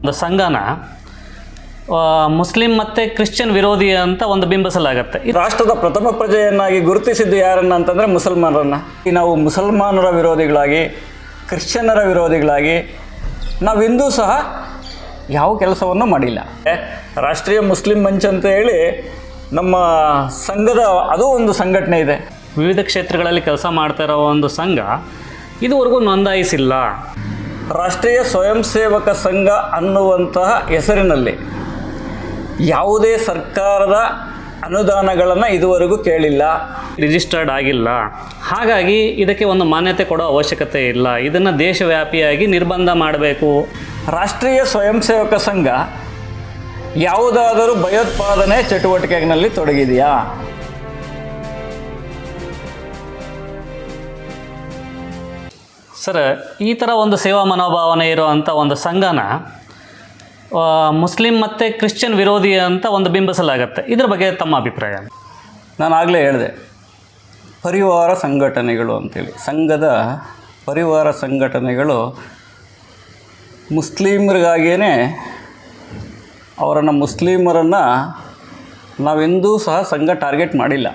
ಒಂದು ಸಂಘನ ಮುಸ್ಲಿಂ ಮತ್ತು ಕ್ರಿಶ್ಚಿಯನ್ ವಿರೋಧಿ ಅಂತ ಒಂದು ಬಿಂಬಿಸಲಾಗತ್ತೆ. ಈ ರಾಷ್ಟ್ರದ ಪ್ರಥಮ ಪ್ರಜೆಯನ್ನಾಗಿ ಗುರುತಿಸಿದ್ದು ಯಾರನ್ನ ಅಂತಂದರೆ ಮುಸಲ್ಮಾನರನ್ನು. ಈ ನಾವು ಮುಸಲ್ಮಾನರ ವಿರೋಧಿಗಳಾಗಿ ಕ್ರಿಶ್ಚಿಯನ್ನರ ವಿರೋಧಿಗಳಾಗಿ ನಾವಿಂದೂ ಸಹ ಯಾವ ಕೆಲಸವನ್ನು ಮಾಡಿಲ್ಲ. ಏ, ರಾಷ್ಟ್ರೀಯ ಮುಸ್ಲಿಂ ಮಂಚ್ ಅಂತ ಹೇಳಿ ನಮ್ಮ ಸಂಘದ ಅದು ಒಂದು ಸಂಘಟನೆ ಇದೆ. ವಿವಿಧ ಕ್ಷೇತ್ರಗಳಲ್ಲಿ ಕೆಲಸ ಮಾಡ್ತಾ ಇರೋ ಒಂದು ಸಂಘ ಇದುವರೆಗೂ ನೋಂದಾಯಿಸಿಲ್ಲ. ರಾಷ್ಟ್ರೀಯ ಸ್ವಯಂ ಸೇವಕ ಸಂಘ ಅನ್ನುವಂತಹ ಹೆಸರಿನಲ್ಲಿ ಯಾವುದೇ ಸರ್ಕಾರದ ಅನುದಾನಗಳನ್ನು ಇದುವರೆಗೂ ಕೇಳಿಲ್ಲ. ರಿಜಿಸ್ಟರ್ಡ್ ಆಗಿಲ್ಲ. ಹಾಗಾಗಿ ಇದಕ್ಕೆ ಒಂದು ಮಾನ್ಯತೆ ಕೊಡೋ ಅವಶ್ಯಕತೆ ಇಲ್ಲ. ಇದನ್ನು ದೇಶವ್ಯಾಪಿಯಾಗಿ ನಿರ್ಬಂಧ ಮಾಡಬೇಕು. ರಾಷ್ಟ್ರೀಯ ಸ್ವಯಂ ಸೇವಕ ಸಂಘ ಯಾವುದಾದರೂ ಭಯೋತ್ಪಾದನೆ ಚಟುವಟಿಕೆಗಳಲ್ಲಿ ತೊಡಗಿದೆಯಾ? ಸರ್, ಈ ಥರ ಒಂದು ಸೇವಾ ಮನೋಭಾವನೆ ಇರುವಂಥ ಒಂದು ಸಂಘನ ಮುಸ್ಲಿಂ ಮತ್ತು ಕ್ರಿಶ್ಚಿಯನ್ ವಿರೋಧಿ ಅಂತ ಒಂದು ಬಿಂಬಿಸಲಾಗತ್ತೆ. ಇದ್ರ ಬಗ್ಗೆ ತಮ್ಮ ಅಭಿಪ್ರಾಯ? ನಾನು ಆಗಲೇ ಹೇಳಿದೆ. ಪರಿವಾರ ಸಂಘಟನೆಗಳು ಅಂತೇಳಿ. ಸಂಘದ ಪರಿವಾರ ಸಂಘಟನೆಗಳು ಮುಸ್ಲಿಮರಿಗಾಗಿಯೇ ಅವರನ್ನು ಮುಸ್ಲಿಮರನ್ನು ನಾವೆಂದೂ ಸಹ ಸಂಘ ಟಾರ್ಗೆಟ್ ಮಾಡಿಲ್ಲ.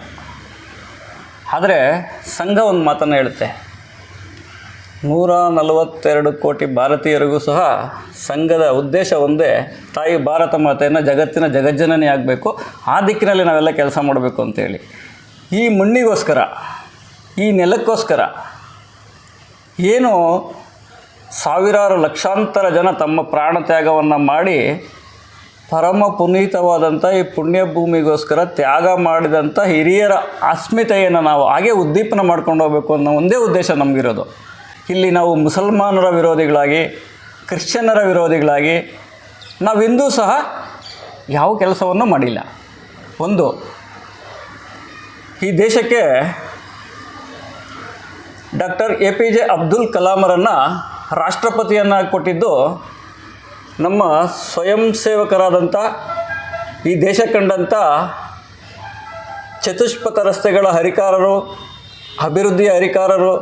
ಆದರೆ ಸಂಘ ಒಂದು ಮಾತನ್ನು ಹೇಳುತ್ತೆ. ನೂರ ನಲವತ್ತೆರಡು ಕೋಟಿ ಭಾರತೀಯರಿಗೂ ಸಹ ಸಂಘದ ಉದ್ದೇಶ ಒಂದೇ. ತಾಯಿ ಭಾರತ ಮಾತೆಯನ್ನು ಜಗತ್ತಿನ ಜಗಜ್ಜನನೇ ಆಗಬೇಕು. ಆ ದಿಕ್ಕಿನಲ್ಲಿ ನಾವೆಲ್ಲ ಕೆಲಸ ಮಾಡಬೇಕು ಅಂತೇಳಿ. ಈ ಮಣ್ಣಿಗೋಸ್ಕರ, ಈ ನೆಲಕ್ಕೋಸ್ಕರ ಏನು ಸಾವಿರಾರು ಲಕ್ಷಾಂತರ ಜನ ತಮ್ಮ ಪ್ರಾಣ ತ್ಯಾಗವನ್ನು ಮಾಡಿ ಪರಮ ಪುನೀತವಾದಂಥ ಈ ಪುಣ್ಯ ಭೂಮಿಗೋಸ್ಕರ ತ್ಯಾಗ ಮಾಡಿದಂಥ ಹಿರಿಯರ ಅಸ್ಮಿತೆಯನ್ನು ನಾವು ಹಾಗೆ ಉದ್ದೀಪನ ಮಾಡ್ಕೊಂಡು ಹೋಗಬೇಕು ಅನ್ನೋ ಒಂದೇ ಉದ್ದೇಶ ನಮಗಿರೋದು. ಇಲ್ಲಿ ನಾವು ಮುಸಲ್ಮಾನರ ವಿರೋಧಿಗಳಾಗಿ, ಕ್ರಿಶ್ಚಿಯನ್ನರ ವಿರೋಧಿಗಳಾಗಿ ನಾವೆಂದೂ ಸಹ ಯಾವ ಕೆಲಸವನ್ನು ಮಾಡಿಲ್ಲ. ಒಂದು, ಈ ದೇಶಕ್ಕೆ doctor A P J Abdul ಕಲಾಮರನ್ನು ರಾಷ್ಟ್ರಪತಿಯನ್ನಾಗಿ ಕೊಟ್ಟಿದ್ದು ನಮ್ಮ ಸ್ವಯಂ ಸೇವಕರಾದಂಥ ಈ ದೇಶ ಕಂಡಂಥ ಚತುಷ್ಪಥ ರಸ್ತೆಗಳ ಹರಿಕಾರರು, ಅಭಿವೃದ್ಧಿಯ ಹರಿಕಾರರು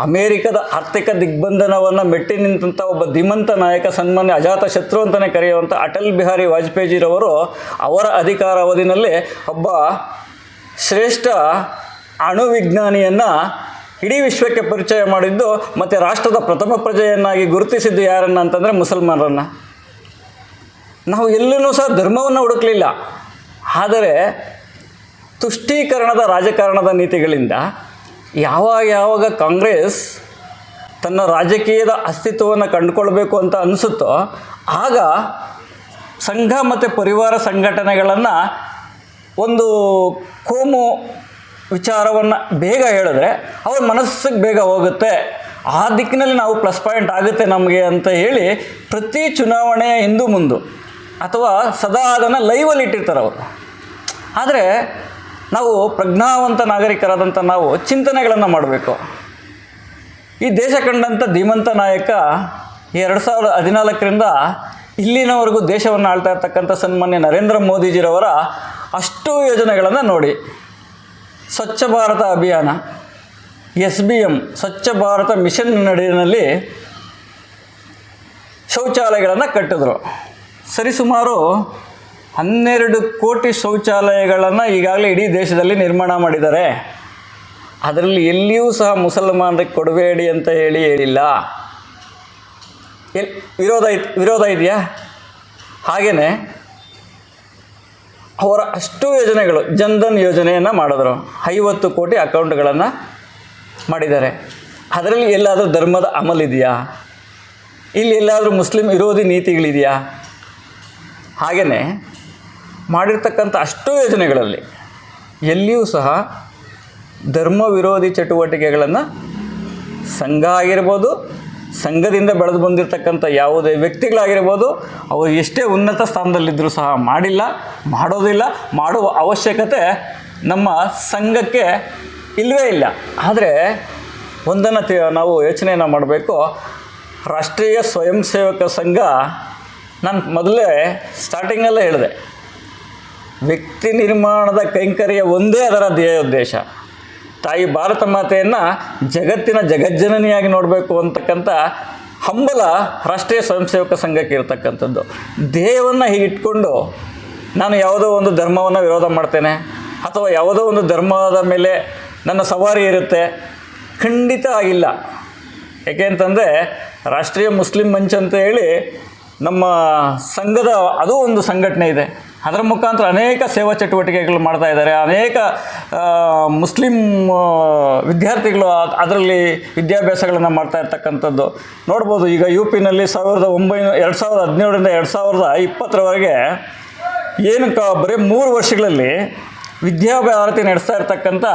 ಅಮೇರಿಕದ ಆರ್ಥಿಕ ದಿಗ್ಬಂಧನವನ್ನು ಮೆಟ್ಟಿ ನಿಂತಹ ಒಬ್ಬ ಧೀಮಂತ ನಾಯಕ, ಸನ್ಮಾನ್ಯ ಅಜಾತ ಶತ್ರು ಅಂತಲೇ ಕರೆಯುವಂಥ ಅಟಲ್ ಬಿಹಾರಿ ವಾಜಪೇಯಿಜಿರವರು ಅವರ ಅಧಿಕಾರಾವಧಿನಲ್ಲಿ ಒಬ್ಬ ಶ್ರೇಷ್ಠ ಅಣುವಿಜ್ಞಾನಿಯನ್ನು ಇಡೀ ವಿಶ್ವಕ್ಕೆ ಪರಿಚಯ ಮಾಡಿದ್ದು ಮತ್ತು ರಾಷ್ಟ್ರದ ಪ್ರಥಮ ಪ್ರಜೆಯನ್ನಾಗಿ ಗುರುತಿಸಿದ್ದು ಯಾರನ್ನ ಅಂತಂದರೆ ಮುಸಲ್ಮಾನರನ್ನು. ನಾವು ಎಲ್ಲೂ ಸಹ ಧರ್ಮವನ್ನು ಹುಡುಕಲಿಲ್ಲ. ಆದರೆ ತುಷ್ಟೀಕರಣದ ರಾಜಕಾರಣದ ನೀತಿಗಳಿಂದ ಯಾವಾಗ ಯಾವಾಗ ಕಾಂಗ್ರೆಸ್ ತನ್ನ ರಾಜಕೀಯದ ಅಸ್ತಿತ್ವವನ್ನು ಕಂಡುಕೊಳ್ಬೇಕು ಅಂತ ಅನಿಸುತ್ತೋ ಆಗ ಸಂಘ ಮತ್ತು ಪರಿವಾರ ಸಂಘಟನೆಗಳನ್ನು ಒಂದು ಕೋಮು ವಿಚಾರವನ್ನು ಬೇಗ ಹೇಳಿದ್ರೆ ಅವ್ರ ಮನಸ್ಸಿಗೆ ಬೇಗ ಹೋಗುತ್ತೆ. ಆ ದಿಕ್ಕಿನಲ್ಲಿ ನಾವು ಪ್ಲಸ್ ಪಾಯಿಂಟ್ ಆಗುತ್ತೆ ನಮಗೆ ಅಂತ ಹೇಳಿ ಪ್ರತಿ ಚುನಾವಣೆಯ ಹಿಂದೂ ಮುಂದು ಅಥವಾ ಸದಾ ಅದನ್ನು ಲೈವಲ್ಲಿ ಇಟ್ಟಿರ್ತಾರೆ ಅವರು. ಆದರೆ ನಾವು ಪ್ರಜ್ಞಾವಂತ ನಾಗರಿಕರಾದಂಥ ನಾವು ಚಿಂತನೆಗಳನ್ನು ಮಾಡಬೇಕು. ಈ ದೇಶ ಕಂಡಂಥ ಧೀಮಂತ ನಾಯಕ ಎರಡು ಸಾವಿರದ ಹದಿನಾಲ್ಕರಿಂದ ಇಲ್ಲಿನವರೆಗೂ ದೇಶವನ್ನು ಆಳ್ತಾ ಇರ್ತಕ್ಕಂಥ ಸನ್ಮಾನ್ಯ ನರೇಂದ್ರ ಮೋದಿಜಿರವರ ಅಷ್ಟು ಯೋಜನೆಗಳನ್ನು ನೋಡಿ. ಸ್ವಚ್ಛ ಭಾರತ ಅಭಿಯಾನ S B M Swachh Bharat mission ನಡುವಿನಲ್ಲಿ ಶೌಚಾಲಯಗಳನ್ನು ಕಟ್ಟಿದ್ರು. ಸರಿಸುಮಾರು ಹನ್ನೆರಡು ಕೋಟಿ ಶೌಚಾಲಯಗಳನ್ನು ಈಗಾಗಲೇ ಇಡೀ ದೇಶದಲ್ಲಿ ನಿರ್ಮಾಣ ಮಾಡಿದ್ದಾರೆ. ಅದರಲ್ಲಿ ಎಲ್ಲಿಯೂ ಸಹ ಮುಸಲ್ಮಾನರಿಗೆ ಕೊಡಬೇಡಿ ಅಂತ ಹೇಳಿ ಹೇಳಿಲ್ಲ. ವಿರೋಧ ವಿರೋಧ ಇದೆಯಾ? ಹಾಗೆಯೇ ಅವರ ಅಷ್ಟು ಯೋಜನೆಗಳು, ಜನ್ಧನ್ ಯೋಜನೆಯನ್ನು ಮಾಡಿದ್ರು. ಐವತ್ತು ಕೋಟಿ ಅಕೌಂಟ್ಗಳನ್ನು ಮಾಡಿದ್ದಾರೆ. ಅದರಲ್ಲಿ ಎಲ್ಲಾದರೂ ಧರ್ಮದ ಅಮಲಿದೆಯಾ ಇಲ್ಲಿ ಎಲ್ಲಾದರೂ ಮುಸ್ಲಿಂ ವಿರೋಧಿ ನೀತಿಗಳಿದೆಯಾ? ಹಾಗೆಯೇ ಮಾಡಿರ್ತಕ್ಕಂಥ ಅಷ್ಟು ಯೋಜನೆಗಳಲ್ಲಿ ಎಲ್ಲಿಯೂ ಸಹ ಧರ್ಮ ವಿರೋಧಿ ಚಟುವಟಿಕೆಗಳನ್ನು ಸಂಘ ಆಗಿರ್ಬೋದು, ಸಂಘದಿಂದ ಬೆಳೆದು ಬಂದಿರತಕ್ಕಂಥ ಯಾವುದೇ ವ್ಯಕ್ತಿಗಳಾಗಿರ್ಬೋದು, ಅವರು ಎಷ್ಟೇ ಉನ್ನತ ಸ್ಥಾನದಲ್ಲಿದ್ದರೂ ಸಹ ಮಾಡಿಲ್ಲ, ಮಾಡೋದಿಲ್ಲ, ಮಾಡುವ ಅವಶ್ಯಕತೆ ನಮ್ಮ ಸಂಘಕ್ಕೆ ಇಲ್ಲವೇ ಇಲ್ಲ. ಆದರೆ ಒಂದನ್ನು ತಿ, ನಾವು ಯೋಚನೆಯನ್ನು ಮಾಡಬೇಕು. ರಾಷ್ಟ್ರೀಯ ಸ್ವಯಂ ಸೇವಕ ಸಂಘ ನಾನು ಮೊದಲೇ ಸ್ಟಾರ್ಟಿಂಗಲ್ಲೇ ಹೇಳಿದೆ. ವ್ಯಕ್ತಿ ನಿರ್ಮಾಣದ ಕೈಂಕರ್ಯ ಒಂದೇ ಅದರ ಧ್ಯೇಯೋದ್ದೇಶ ತಾಯಿ ಭಾರತ ಮಾತೆಯನ್ನು ಜಗತ್ತಿನ ಜಗಜ್ಜನನಿಯಾಗಿ ನೋಡಬೇಕು ಅಂತಕ್ಕಂಥ ಹಂಬಲ ರಾಷ್ಟ್ರೀಯ ಸ್ವಯಂ ಸೇವಕ ಸಂಘಕ್ಕೆ ಇರತಕ್ಕಂಥದ್ದು. ಧ್ಯೇಯವನ್ನು ಹೀಗಿಟ್ಕೊಂಡು ನಾನು ಯಾವುದೋ ಒಂದು ಧರ್ಮವನ್ನು ವಿರೋಧ ಮಾಡ್ತೇನೆ ಅಥವಾ ಯಾವುದೋ ಒಂದು ಧರ್ಮದ ಮೇಲೆ ನನ್ನ ಸವಾರಿ ಇರುತ್ತೆ ಖಂಡಿತ ಆಗಿಲ್ಲ. ಯಾಕೆ ಅಂತಂದರೆ ರಾಷ್ಟ್ರೀಯ ಮುಸ್ಲಿಂ ಮಂಚ್ ಅಂತ ಹೇಳಿ ನಮ್ಮ ಸಂಘದ ಅದು ಒಂದು ಸಂಘಟನೆ ಇದೆ. ಅದರ ಮುಖಾಂತರ ಅನೇಕ ಸೇವಾ ಚಟುವಟಿಕೆಗಳು ಮಾಡ್ತಾ ಇದ್ದಾರೆ. ಅನೇಕ ಮುಸ್ಲಿಂ ವಿದ್ಯಾರ್ಥಿಗಳು ಅದರಲ್ಲಿ ವಿದ್ಯಾಭ್ಯಾಸಗಳನ್ನು ಮಾಡ್ತಾ ಇರ್ತಕ್ಕಂಥದ್ದು. ನೋಡ್ಬೋದು, ಈಗ ಯು ಪಿನಲ್ಲಿ ಸಾವಿರದ ಒಂಬೈನೂರ ಎರಡು ಸಾವಿರದ ಹದಿನೇಳರಿಂದ ಎರಡು ಸಾವಿರದ ಇಪ್ಪತ್ತರವರೆಗೆ ಏನು ಕ, ಬರೀ ಮೂರು ವರ್ಷಗಳಲ್ಲಿ ವಿದ್ಯಾಭ್ಯಾರತಿ ನಡೆಸ್ತಾ ಇರ್ತಕ್ಕಂಥ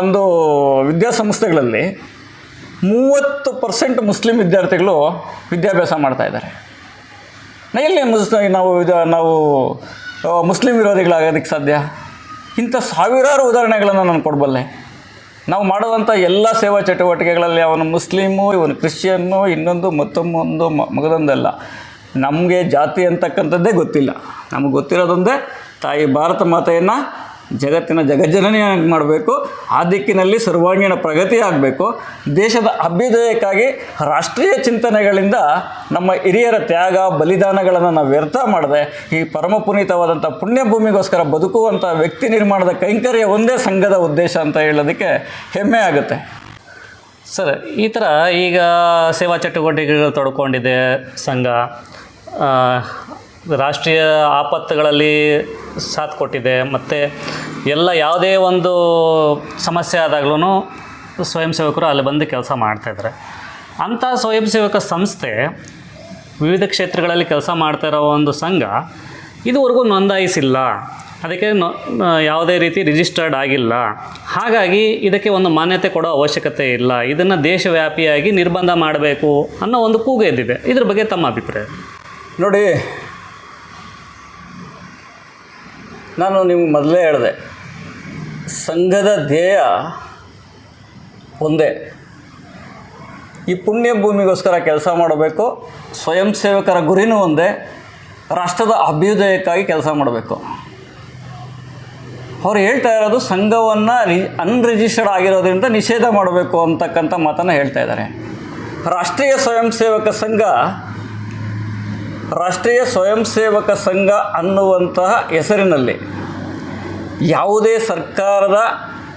ಒಂದು ವಿದ್ಯಾಸಂಸ್ಥೆಗಳಲ್ಲಿ ಮೂವತ್ತು ಪರ್ಸೆಂಟ್ ಮುಸ್ಲಿಂ ವಿದ್ಯಾರ್ಥಿಗಳು ವಿದ್ಯಾಭ್ಯಾಸ ಮಾಡ್ತಾ ಇದ್ದಾರೆ. ನಾ ಎಲ್ಲಿ ಮುಸ್ ನಾವು ಇದು, ನಾವು ಮುಸ್ಲಿಂ ವಿರೋಧಿಗಳಾಗೋದಕ್ಕೆ ಸಾಧ್ಯ? ಇಂಥ ಸಾವಿರಾರು ಉದಾಹರಣೆಗಳನ್ನು ನಾನು ಕೊಡಬಲ್ಲೆ. ನಾವು ಮಾಡುವಂಥ ಎಲ್ಲ ಸೇವಾ ಚಟುವಟಿಕೆಗಳಲ್ಲಿ ಅವನು ಮುಸ್ಲಿಮು, ಇವನು ಕ್ರಿಶ್ಚಿಯನ್ನು ಇನ್ನೊಂದು ಮತ್ತೊಮ್ಮೊಂದು ಮಗದೊಂದಲ್ಲ ನಮಗೆ ಜಾತಿ ಅಂತಕ್ಕಂಥದ್ದೇ ಗೊತ್ತಿಲ್ಲ. ನಮಗೆ ಗೊತ್ತಿರೋದೊಂದೇ ತಾಯಿ ಭಾರತ ಮಾತೆಯನ್ನು ಜಗತ್ತಿನ ಜಗಜ್ಜನನಿಯಾಗಿ ಮಾಡಬೇಕು? ಆ ದಿಕ್ಕಿನಲ್ಲಿ ಸರ್ವಾಂಗೀಣ ಪ್ರಗತಿ ಆಗಬೇಕು. ದೇಶದ ಅಭ್ಯುದಯಕ್ಕಾಗಿ ರಾಷ್ಟ್ರೀಯ ಚಿಂತನೆಗಳಿಂದ ನಮ್ಮ ಹಿರಿಯರ ತ್ಯಾಗ, ಬಲಿದಾನಗಳನ್ನು ನಾವು ವ್ಯರ್ಥ ಮಾಡದೆ, ಈ ಪರಮ ಪುನೀತವಾದಂಥ ಪುಣ್ಯಭೂಮಿಗೋಸ್ಕರ ಬದುಕುವಂಥ ವ್ಯಕ್ತಿ ನಿರ್ಮಾಣದ ಕೈಂಕರ್ಯ ಒಂದೇ ಸಂಘದ ಉದ್ದೇಶ ಅಂತ ಹೇಳೋದಕ್ಕೆ ಹೆಮ್ಮೆ ಆಗುತ್ತೆ. ಸರ್, ಈ ಥರ ಈಗ ಸೇವಾ ಚಟುವಟಿಕೆಗಳು ತೊಡ್ಕೊಂಡಿದೆ ಸಂಘ. ರಾಷ್ಟ್ರೀಯ ಆಪತ್ತುಗಳಲ್ಲಿ ಸಾಥ್ ಕೊಟ್ಟಿದೆ. ಮತ್ತು ಎಲ್ಲ ಯಾವುದೇ ಒಂದು ಸಮಸ್ಯೆ ಆದಾಗ್ಲೂ ಸ್ವಯಂ ಸೇವಕರು ಅಲ್ಲಿ ಬಂದು ಕೆಲಸ ಮಾಡ್ತಾಯಿದ್ದಾರೆ ಅಂಥ ಸ್ವಯಂ ಸೇವಕ ಸಂಸ್ಥೆ ವಿವಿಧ ಕ್ಷೇತ್ರಗಳಲ್ಲಿ ಕೆಲಸ ಮಾಡ್ತಾ ಒಂದು ಸಂಘ ಇದುವರೆಗೂ ನೋಂದಾಯಿಸಿಲ್ಲ. ಅದಕ್ಕೆ ಯಾವುದೇ ರೀತಿ ರಿಜಿಸ್ಟರ್ಡ್ ಆಗಿಲ್ಲ. ಹಾಗಾಗಿ ಇದಕ್ಕೆ ಒಂದು ಮಾನ್ಯತೆ ಕೊಡೋ ಅವಶ್ಯಕತೆ ಇಲ್ಲ. ಇದನ್ನು ದೇಶವ್ಯಾಪಿಯಾಗಿ ನಿರ್ಬಂಧ ಮಾಡಬೇಕು ಅನ್ನೋ ಒಂದು ಕೂಗು ಎದ್ದಿದೆ. ಇದ್ರ ಬಗ್ಗೆ ತಮ್ಮ ಅಭಿಪ್ರಾಯ? ನೋಡಿ ನಾನು ನಿಮ್ಗೆ ಮೊದಲೇ ಹೇಳಿದೆ, ಸಂಘದ ಧ್ಯೇಯ ಒಂದೇ. ಈ ಪುಣ್ಯ ಭೂಮಿಗೋಸ್ಕರ ಕೆಲಸ ಮಾಡಬೇಕು, ಸ್ವಯಂ ಸೇವಕರ ಗುರಿನೂ ಒಂದೇ, ರಾಷ್ಟ್ರದ ಅಭ್ಯುದಯಕ್ಕಾಗಿ ಕೆಲಸ ಮಾಡಬೇಕು. ಅವ್ರು ಹೇಳ್ತಾ ಇರೋದು ಸಂಘವನ್ನು ರಿ ಅನ್ರಿಜಿಸ್ಟರ್ಡ್ ಆಗಿರೋದ್ರಿಂದ ನಿಷೇಧ ಮಾಡಬೇಕು ಅಂತಕ್ಕಂಥ ಮಾತನ್ನು ಹೇಳ್ತಾ ಇದ್ದಾರೆ. ರಾಷ್ಟ್ರೀಯ ಸ್ವಯಂ ಸೇವಕ ಸಂಘ ರಾಷ್ಟ್ರೀಯ ಸ್ವಯಂ ಸೇವಕ ಸಂಘ ಅನ್ನುವಂತಹ ಹೆಸರಿನಲ್ಲಿ ಯಾವುದೇ ಸರ್ಕಾರದ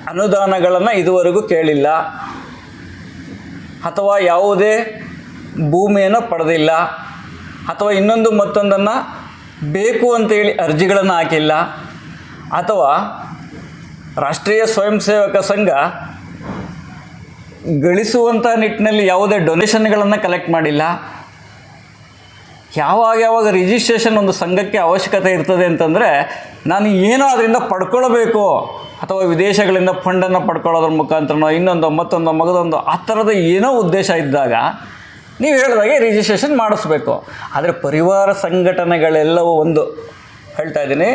ಅನುದಾನಗಳನ್ನು ಇದುವರೆಗೂ ಕೇಳಿಲ್ಲ ಅಥವಾ ಯಾವುದೇ ಭೂಮಿಯನ್ನು ಪಡೆದಿಲ್ಲ ಅಥವಾ ಇನ್ನೊಂದು ಮತ್ತೊಂದನ್ನು ಬೇಕು ಅಂತೇಳಿ ಅರ್ಜಿಗಳನ್ನು ಹಾಕಿಲ್ಲ ಅಥವಾ ರಾಷ್ಟ್ರೀಯ ಸ್ವಯಂ ಸೇವಕ ಸಂಘ ಗಳಿಸುವಂಥ ನಿಟ್ಟಿನಲ್ಲಿ ಯಾವುದೇ ಡೊನೇಷನ್ಗಳನ್ನು ಕಲೆಕ್ಟ್ ಮಾಡಿಲ್ಲ. ಯಾವಾಗ ಯಾವಾಗ ರಿಜಿಸ್ಟ್ರೇಷನ್ ಒಂದು ಸಂಘಕ್ಕೆ ಅವಶ್ಯಕತೆ ಇರ್ತದೆ ಅಂತಂದರೆ ನಾನು ಏನೋ ಅದರಿಂದ ಪಡ್ಕೊಳ್ಬೇಕು. ಅಥವಾ ವಿದೇಶಗಳಿಂದ ಫಂಡನ್ನು ಪಡ್ಕೊಳ್ಳೋದ್ರ ಮುಖಾಂತರನೋ, ಇನ್ನೊಂದು, ಮತ್ತೊಂದು, ಮಗದೊಂದು, ಆ ಥರದ ಏನೋ ಉದ್ದೇಶ ಇದ್ದಾಗ ನೀವು ಹೇಳಿದಾಗೆ ರಿಜಿಸ್ಟ್ರೇಷನ್ ಮಾಡಿಸ್ಬೇಕು. ಆದರೆ ಪರಿವಾರ ಸಂಘಟನೆಗಳೆಲ್ಲವೂ ಒಂದು. ಹೇಳ್ತಾ ಇದ್ದೀನಿ,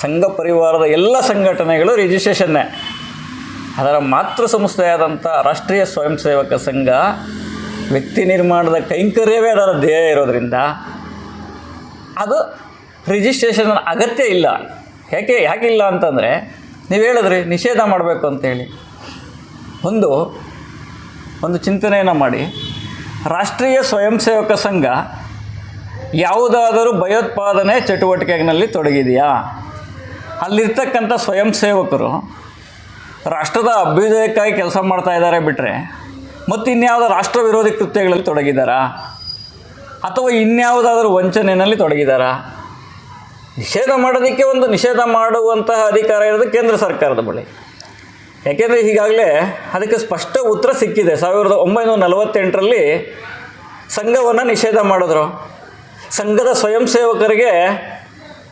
ಸಂಘ ಪರಿವಾರದ ಎಲ್ಲ ಸಂಘಟನೆಗಳು ರಿಜಿಸ್ಟ್ರೇಷನ್ನೇ ಅದರ ಮಾತೃ ಸಂಸ್ಥೆಯಾದಂಥ ರಾಷ್ಟ್ರೀಯ ಸ್ವಯಂ ಸೇವಕ ಸಂಘ ವ್ಯಕ್ತಿ ನಿರ್ಮಾಣದ ಕೈಂಕರ್ಯವೇ ಅದರ ಧ್ಯೇಯ ಇರೋದರಿಂದ ಅದು ರಿಜಿಸ್ಟ್ರೇಷನ್ ಅಗತ್ಯ ಇಲ್ಲ. ಯಾಕೆ ಯಾಕಿಲ್ಲ ಅಂತಂದರೆ, ನೀವು ಹೇಳಿದ್ರಿ, ನಿಷೇಧ ಮಾಡಬೇಕು ಅಂತೇಳಿ ಒಂದು ಒಂದು ಚಿಂತನೆಯನ್ನು ಮಾಡಿ. ರಾಷ್ಟ್ರೀಯ ಸ್ವಯಂ ಸೇವಕ ಸಂಘ ಯಾವುದಾದರೂ ಭಯೋತ್ಪಾದನೆ ಚಟುವಟಿಕೆಗಳಲ್ಲಿ ತೊಡಗಿದೆಯಾ? ಅಲ್ಲಿರ್ತಕ್ಕಂಥ ಸ್ವಯಂ ಸೇವಕರು ರಾಷ್ಟ್ರದ ಅಭ್ಯುದಯಕ್ಕಾಗಿ ಕೆಲಸ ಮಾಡ್ತಾ ಇದ್ದಾರೆ ಬಿಟ್ಟರೆ ಮತ್ತು ಇನ್ಯಾವುದೋ ರಾಷ್ಟ್ರ ವಿರೋಧಿ ಕೃತ್ಯಗಳಲ್ಲಿ ತೊಡಗಿದ್ದಾರಾ? ಅಥವಾ ಇನ್ಯಾವುದಾದರೂ ವಂಚನೆಯಲ್ಲಿ ತೊಡಗಿದಾರಾ? ನಿಷೇಧ ಮಾಡೋದಕ್ಕೆ ಒಂದು ನಿಷೇಧ ಮಾಡುವಂತಹ ಅಧಿಕಾರ ಇರೋದು ಕೇಂದ್ರ ಸರ್ಕಾರದ ಬಳಿ. ಯಾಕೆಂದರೆ ಈಗಾಗಲೇ ಅದಕ್ಕೆ ಸ್ಪಷ್ಟ ಉತ್ತರ ಸಿಕ್ಕಿದೆ. ಸಾವಿರದ ಒಂಬೈನೂರ ನಲವತ್ತೆಂಟರಲ್ಲಿ ಸಂಘವನ್ನು ನಿಷೇಧ ಮಾಡಿದ್ರು. ಸಂಘದ ಸ್ವಯಂ ಸೇವಕರಿಗೆ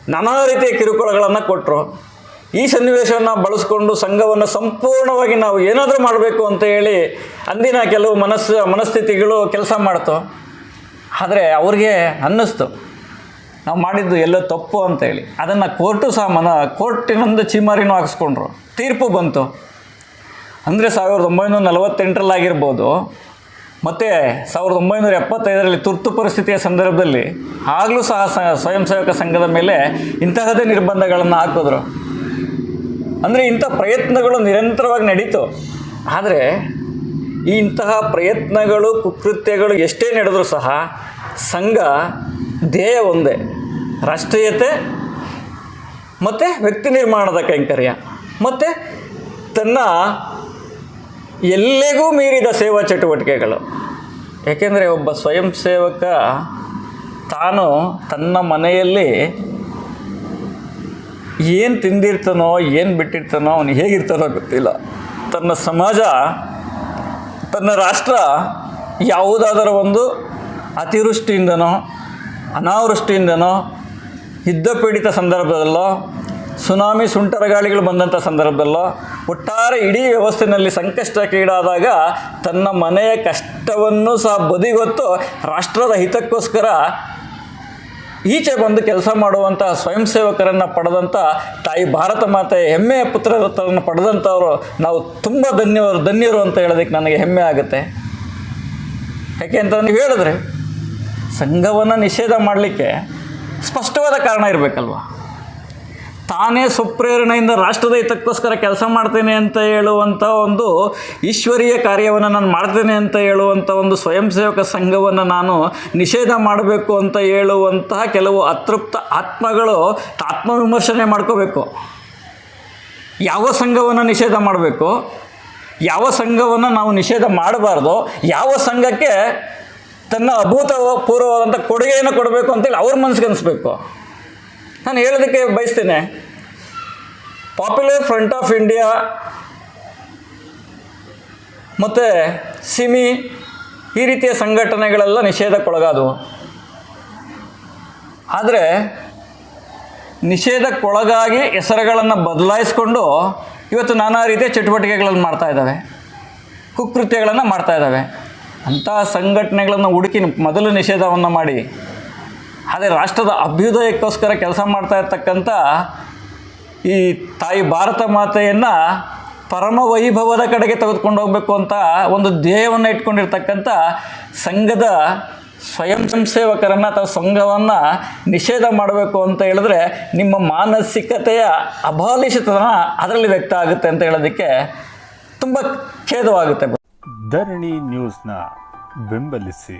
ನಾನಾ ರೀತಿಯ ಕಿರುಕುಳಗಳನ್ನು ಕೊಟ್ಟರು ಈ ಸನ್ನಿವೇಶವನ್ನು ಬಳಸ್ಕೊಂಡು ಸಂಘವನ್ನು ಸಂಪೂರ್ಣವಾಗಿ ನಾವು ಏನಾದರೂ ಮಾಡಬೇಕು ಅಂತ ಹೇಳಿ ಅಂದಿನ ಕೆಲವು ಮನಸ್ಸು, ಮನಸ್ಥಿತಿಗಳು ಕೆಲಸ ಮಾಡ್ತು. ಆದರೆ ಅವ್ರಿಗೆ ಅನ್ನಿಸ್ತು. ನಾವು ಮಾಡಿದ್ದು ಎಲ್ಲೋ ತಪ್ಪು ಅಂತೇಳಿ ಅದನ್ನು ಕೋರ್ಟು ಸಹ ಮನ ಕೋರ್ಟಿನೊಂದು ಚಿಮಾರಿನೂ ಹಾಕಿಸ್ಕೊಂಡ್ರು. ತೀರ್ಪು ಬಂತು. ಅಂದರೆ ಸಾವಿರದ ಒಂಬೈನೂರ ನಲವತ್ತೆಂಟರಲ್ಲಾಗಿರ್ಬೋದು ಮತ್ತು ಸಾವಿರದ ಒಂಬೈನೂರ ಎಪ್ಪತ್ತೈದರಲ್ಲಿ ತುರ್ತು ಪರಿಸ್ಥಿತಿಯ ಸಂದರ್ಭದಲ್ಲಿ ಆಗಲೂ ಸಹ ಸ್ವಯಂ ಸೇವಕ ಸಂಘದ ಮೇಲೆ ಇಂತಹದೇ ನಿರ್ಬಂಧಗಳನ್ನು ಹಾಕಿದ್ರು. ಅಂದರೆ ಇಂಥ ಪ್ರಯತ್ನಗಳು ನಿರಂತರವಾಗಿ ನಡೀತು. ಆದರೆ ಇಂತಹ ಪ್ರಯತ್ನಗಳು, ಕುಕೃತ್ಯಗಳು ಎಷ್ಟೇ ನಡೆದರೂ ಸಹ ಸಂಘ ಧ್ಯೇಯ ಒಂದೇ. ರಾಷ್ಟ್ರೀಯತೆ ಮತ್ತು ವ್ಯಕ್ತಿ ನಿರ್ಮಾಣದ ಕೈಂಕರ್ಯ. ಮತ್ತು ತನ್ನ ಎಲ್ಲೆಗೂ ಮೀರಿದ ಸೇವಾ ಚಟುವಟಿಕೆಗಳು. ಏಕೆಂದರೆ ಒಬ್ಬ ಸ್ವಯಂ ಸೇವಕ ತಾನು ತನ್ನ ಮನೆಯಲ್ಲಿ ಏನು ತಿಂದಿರ್ತಾನೋ, ಏನು ಬಿಟ್ಟಿರ್ತಾನೋ, ಅವನು ಹೇಗಿರ್ತಾನೋ ಗೊತ್ತಿಲ್ಲ. ತನ್ನ ಸಮಾಜ ತನ್ನ ರಾಷ್ಟ್ರ ಯಾವುದಾದರೂ ಒಂದು ಅತಿವೃಷ್ಟಿಯಿಂದನೋ, ಅನಾವೃಷ್ಟಿಯಿಂದನೋ ಯುದ್ಧ ಪೀಡಿತ ಸಂದರ್ಭದಲ್ಲೋ, ಸುನಾಮಿ ಸುಂಟರಗಾಳಿಗಳು ಬಂದಂಥ ಸಂದರ್ಭದಲ್ಲೋ, ಒಟ್ಟಾರೆ ಇಡೀ ವ್ಯವಸ್ಥೆಯಲ್ಲಿ ಸಂಕಷ್ಟಕ್ಕೀಡಾದಾಗ ತನ್ನ ಮನೆಯ ಕಷ್ಟವನ್ನು ಸಹ ಬದಿಗೊತ್ತು ರಾಷ್ಟ್ರದ ಹಿತಕ್ಕೋಸ್ಕರ ಈಚೆ ಬಂದು ಕೆಲಸ ಮಾಡುವಂಥ ಸ್ವಯಂ ಸೇವಕರನ್ನು ಪಡೆದಂಥ ತಾಯಿ ಭಾರತ ಮಾತೆಯ ಹೆಮ್ಮೆಯ ಪುತ್ರರನ್ನು ಪಡೆದಂಥವರು ನಾವು ತುಂಬ ಧನ್ಯವರು ಧನ್ಯರು ಅಂತ ಹೇಳೋದಕ್ಕೆ ನನಗೆ ಹೆಮ್ಮೆ ಆಗುತ್ತೆ. ಯಾಕೆ ಅಂತ ನೀವು ಹೇಳಿದ್ರೆ ಸಂಘವನ್ನು ನಿಷೇಧ ಮಾಡಲಿಕ್ಕೆ ಸ್ಪಷ್ಟವಾದ ಕಾರಣ ಇರಬೇಕಲ್ವ? ತಾನೇ ಸ್ವಪ್ರೇರಣೆಯಿಂದ ರಾಷ್ಟ್ರದ ಹಿತಕ್ಕೋಸ್ಕರ ಕೆಲಸ ಮಾಡ್ತೇನೆ ಅಂತ ಹೇಳುವಂಥ ಒಂದು ಈಶ್ವರೀಯ ಕಾರ್ಯವನ್ನು ನಾನು ಮಾಡ್ತೇನೆ ಅಂತ ಹೇಳುವಂಥ ಒಂದು ಸ್ವಯಂ ಸೇವಕ ಸಂಘವನ್ನು ನಾನು ನಿಷೇಧ ಮಾಡಬೇಕು ಅಂತ ಹೇಳುವಂತಹ ಕೆಲವು ಅತೃಪ್ತ ಆತ್ಮಗಳು ಆತ್ಮವಿಮರ್ಶನೆ ಮಾಡ್ಕೋಬೇಕು. ಯಾವ ಸಂಘವನ್ನು ನಿಷೇಧ ಮಾಡಬೇಕು? ಯಾವ ಸಂಘವನ್ನು ನಾವು ನಿಷೇಧ ಮಾಡಬಾರ್ದು? ಯಾವ ಸಂಘಕ್ಕೆ ತನ್ನ ಅಭೂತಪೂರ್ವವಾದಂಥ ಕೊಡುಗೆಯನ್ನು ಕೊಡಬೇಕು ಅಂತೇಳಿ ಅವ್ರ ಮನಸ್ಸಿಗೆ ಅನಿಸ್ಬೇಕು. ನಾನು ಹೇಳೋದಕ್ಕೆ ಬಯಸ್ತೇನೆ. ಪಾಪ್ಯುಲರ್ ಫ್ರಂಟ್ ಆಫ್ ಇಂಡಿಯಾ ಮತ್ತು ಸಿಮಿ ಈ ರೀತಿಯ ಸಂಘಟನೆಗಳೆಲ್ಲ ನಿಷೇಧಕ್ಕೊಳಗಾದವು. ಆದರೆ ನಿಷೇಧಕ್ಕೊಳಗಾಗಿ ಹೆಸರುಗಳನ್ನು ಬದಲಾಯಿಸ್ಕೊಂಡು ಇವತ್ತು ನಾನಾ ರೀತಿಯ ಚಟುವಟಿಕೆಗಳನ್ನು ಮಾಡ್ತಾ ಇದ್ದಾವೆ. ಕುಕೃತ್ಯಗಳನ್ನು ಮಾಡ್ತಾ ಇದ್ದಾವೆ. ಅಂತಹ ಸಂಘಟನೆಗಳನ್ನು ಹುಡುಕಿ ಮೊದಲು ನಿಷೇಧವನ್ನು ಮಾಡಿ. ಆದರೆ ರಾಷ್ಟ್ರದ ಅಭ್ಯುದಯಕ್ಕೋಸ್ಕರ ಕೆಲಸ ಮಾಡ್ತಾ ಇರ್ತಕ್ಕಂಥ ಈ ತಾಯಿ ಭಾರತ ಮಾತೆಯನ್ನು ಪರಮ ವೈಭವದ ಕಡೆಗೆ ತೆಗೆದುಕೊಂಡು ಹೋಗಬೇಕು ಅಂತ ಒಂದು ಧ್ಯೇಯವನ್ನು ಇಟ್ಕೊಂಡಿರ್ತಕ್ಕಂಥ ಸಂಘದ ಸ್ವಯಂ ಸಂಸೇವಕರನ್ನು ಅಥವಾ ಸಂಘವನ್ನು ನಿಷೇಧ ಮಾಡಬೇಕು ಅಂತ ಹೇಳಿದ್ರೆ ನಿಮ್ಮ ಮಾನಸಿಕತೆಯ ಅಬಾಲಿಷತನ ಅದರಲ್ಲಿ ವ್ಯಕ್ತ ಆಗುತ್ತೆ ಅಂತ ಹೇಳೋದಕ್ಕೆ ತುಂಬ ಖೇದವಾಗುತ್ತೆ. ಧರಣಿ ನ್ಯೂಸ್ನ ಬೆಂಬಲಿಸಿ.